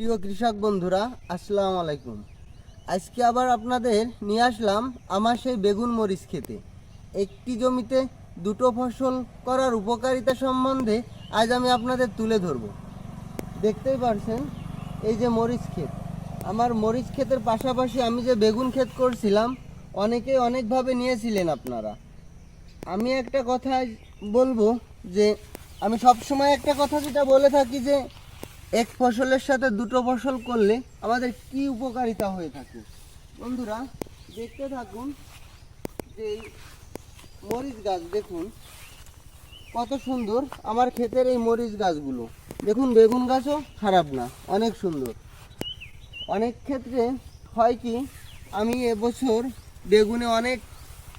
প্রিয় কৃষক বন্ধুরা, আসসালামু আলাইকুম। আজকে আবার আপনাদের নিয়ে আসলাম আমার সেই বেগুন মরিচ খেতে। একটি জমিতে দুটো ফসল করার উপকারিতা সম্বন্ধে আজ আমি আপনাদের তুলে ধরব। দেখতেই পারছেন, এই যে মরিচ ক্ষেত। আমার মরিচ ক্ষেতের পাশাপাশি আমি যে বেগুন ক্ষেত করছিলাম, অনেকেই অনেকভাবে নিয়েছিলেন আপনারা। আমি একটা কথা বলব যে, আমি সবসময় একটা কথা যেটা বলে থাকি যে এক ফসলের সাথে দুটো ফসল করলে আমাদের কি উপকারিতা হয়ে থাকে? বন্ধুরা, দেখতে থাকুন যে মরিচ গাছ, দেখুন, কত সুন্দর। আমার ক্ষেতের এই মরিচ গাছগুলো। দেখুন, বেগুন গাছও খারাপ না, অনেক সুন্দর। অনেক ক্ষেত্রে হয় কি, আমি এবছর বেগুনে অনেক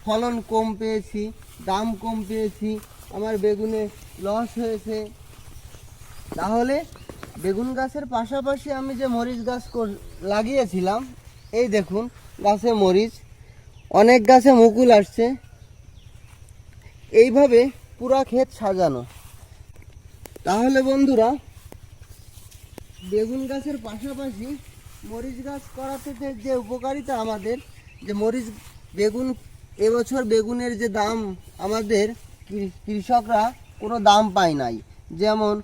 ফলন কম পেয়েছি, দাম কম পেয়েছি, আমার বেগুনে লস হয়েছে। তাহলে বেগুন গাছের পাশাপাশি আমি যে মরিচ গাছ লাগিয়েছিলাম, এই দেখুন, গাছে মরিচ, অনেক গাছে মুকুল আসছে। এইভাবে পুরা ক্ষেত সাজানো। তাহলে বন্ধুরা, বেগুন গাছের পাশাপাশি মরিচ গাছ করাতে যে উপকারিতা আমাদের, যে মরিচ বেগুন, এবছর বেগুনের যে দাম আমাদের কৃষকরা কোনো দাম পায় নাই। যেমন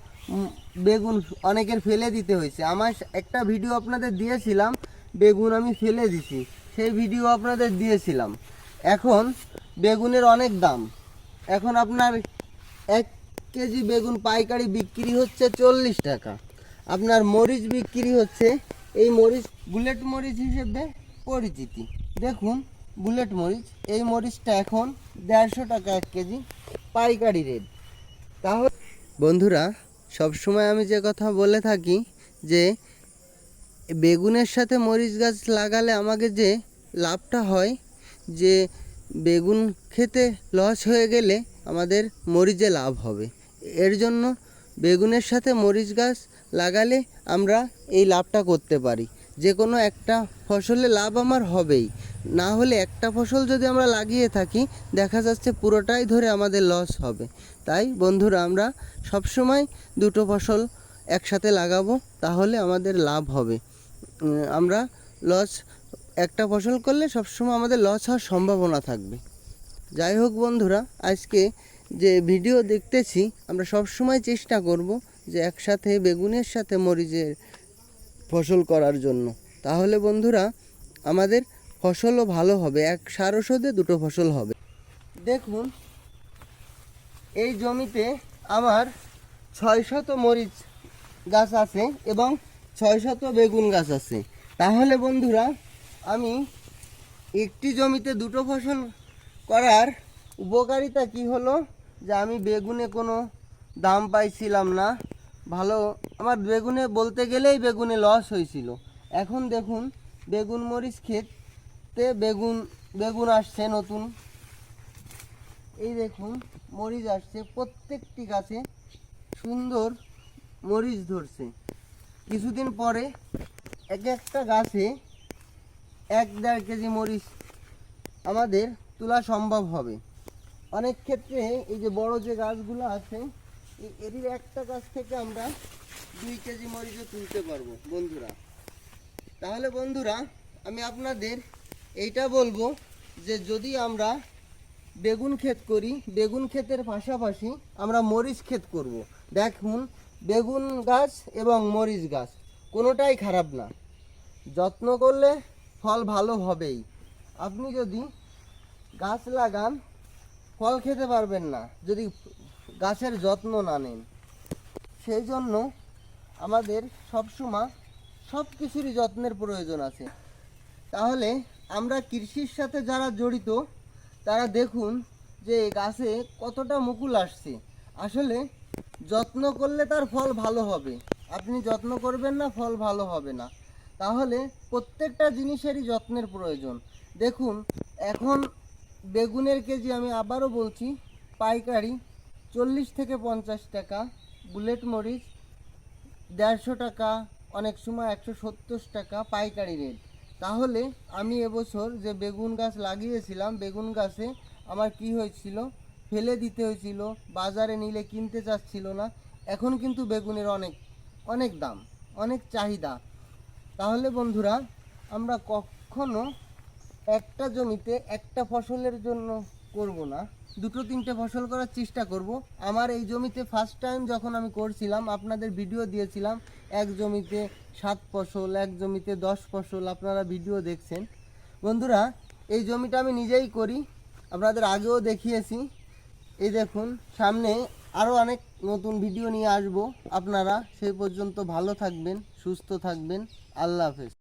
বেগুন অনেকের ফেলে দিতে হয়েছে। আমার একটা ভিডিও আপনাদের দিয়েছিলাম, বেগুন আমি ফেলে দিছি। সেই ভিডিও আপনাদের দিয়েছিলাম। এখন বেগুনের অনেক দাম। এখন আপনার এক কেজি বেগুন পাইকারি বিক্রি হচ্ছে চল্লিশ টাকা। আপনার মরিচ বিক্রি হচ্ছে, এই মরিচ, বুলেট মরিচ হিসেবে পরিচিতি। দেখুন, বুলেট মরিচ, এই মরিচটা এখন দেড়শো টাকা এক কেজি পাইকারি রেট তাহলে বন্ধুরা সবসময় আমি যে কথা বলে থাকি যে, বেগুনের সাথে মরিচ গাছ লাগালে আমাকে যে লাভটা হয়, যে বেগুন খেতে লস হয়ে গেলে আমাদের মরিচে লাভ হবে। এর জন্য বেগুনের সাথে মরিচ গাছ লাগালে আমরা এই লাভটা করতে পারি। যে কোনো একটা ফসলে লাভ আমার হবেই। না হলে একটা ফসল যদি আমরা লাগিয়ে থাকি, দেখা যাচ্ছে পুরোটাই ধরে আমাদের লস হবে। তাই বন্ধুরা, আমরা সবসময় দুটো ফসল একসাথে লাগাবো, তাহলে আমাদের লাভ হবে। আমরা লস একটা ফসল করলে সবসময় আমাদের লস হওয়ার সম্ভাবনা থাকবে। যাই হোক বন্ধুরা, আজকে যে ভিডিও দেখতেছি, আমরা সব সময় চেষ্টা করব যে একসাথে বেগুনের সাথে মরিচের ফসল করার জন্য। তাহলে বন্ধুরা, আমাদের ফসলও ভালো হবে, এক সার ওষুধে দুটো ফসল হবে। দেখুন, এই জমিতে আমার ছয় শত মরিচ গাছ আছে এবং ছয় শত বেগুন গাছ আছে। তাহলে বন্ধুরা, আমি একটি জমিতে দুটো ফসল করার উপকারিতা কি হলো? যে আমি বেগুনে কোনো দাম পাইছিলাম না। ভালো। আমার বেগুনে বলতে গেলেই বেগুনে লস হয়েছিল। এখন দেখুন, বেগুন মরিচ ক্ষেতে বেগুন বেগুন আসছে নতুন। এই দেখুন, মরিচ আসছে। প্রত্যেকটি গাছে সুন্দর মরিচ ধরছে। কিছুদিন পরে এক একটা গাছে এক দেড় কেজি মরিচ আমাদের তোলা সম্ভব হবে। অনেক ক্ষেত্রে এই যে বড় যে গাছগুলো আছে এরই একটা গাছ থেকে আমরা দুই কেজি মরিচও তুলতে পারব, বন্ধুরা। তাহলে বন্ধুরা, আমি আপনাদের এইটা বলব যে যদি আমরা বেগুন ক্ষেত করি, বেগুন ক্ষেতের পাশাপাশি আমরা মরিচ ক্ষেত করব। দেখুন, বেগুন গাছ এবং মরিচ গাছ কোনোটাই খারাপ না। যত্ন করলে ফল ভালো হবেই। আপনি যদি গাছ লাগান, ফল খেতে পারবেন না। যদি গাছের যত্ন না নেন। সেই জন্য আমাদের সবসময় সব কিছুরই যত্নের প্রয়োজন আছে। তাহলে আমরা কৃষির সাথে যারা জড়িত, তারা দেখুন যে গাছে কতটা মুকুল আসছে। আসলে যত্ন করলে তার ফল ভালো হবে। আপনি যত্ন করবেন না, ফল ভালো হবে না। তাহলে প্রত্যেকটা জিনিসেরই যত্নের প্রয়োজন। দেখুন, এখন বেগুনের কেজি আমি আবারও বলছি, পাইকারি চল্লিশ থেকে পঞ্চাশ টাকা, বুলেট মরিচ দেড়শো টাকা, অনেক সময় একশো সত্তর টাকা পাইকারি রেট। তাহলে আমি এবছর যে বেগুন গাছ লাগিয়েছিলাম, বেগুন গাছে আমার কি হয়েছিল? ফেলে দিতে হয়েছিল, বাজারে নিলে কিনতে চাচ্ছিল না। এখন কিন্তু বেগুনের অনেক অনেক দাম, অনেক চাহিদা। তাহলে বন্ধুরা, আমরা কখনো একটা জমিতে একটা ফসলের জন্য করব না। দুটো তিনটে ফসল করার চেষ্টা করব। আমার এই জমিতে ফার্স্ট টাইম যখন আমি করছিলাম, আপনাদের ভিডিও দিয়েছিলাম, এক জমিতে সাত ফসল, এক জমিতে দশ ফসল, আপনারা ভিডিও দেখছেন। বন্ধুরা, এই জমিটা আমি নিজেই করি, আপনাদের আগেও দেখিয়েছি। এই দেখুন, সামনে আরও অনেক নতুন ভিডিও নিয়ে আসব। আপনারা সেই পর্যন্ত ভালো থাকবেন, সুস্থ থাকবেন। আল্লাহ হাফেজ।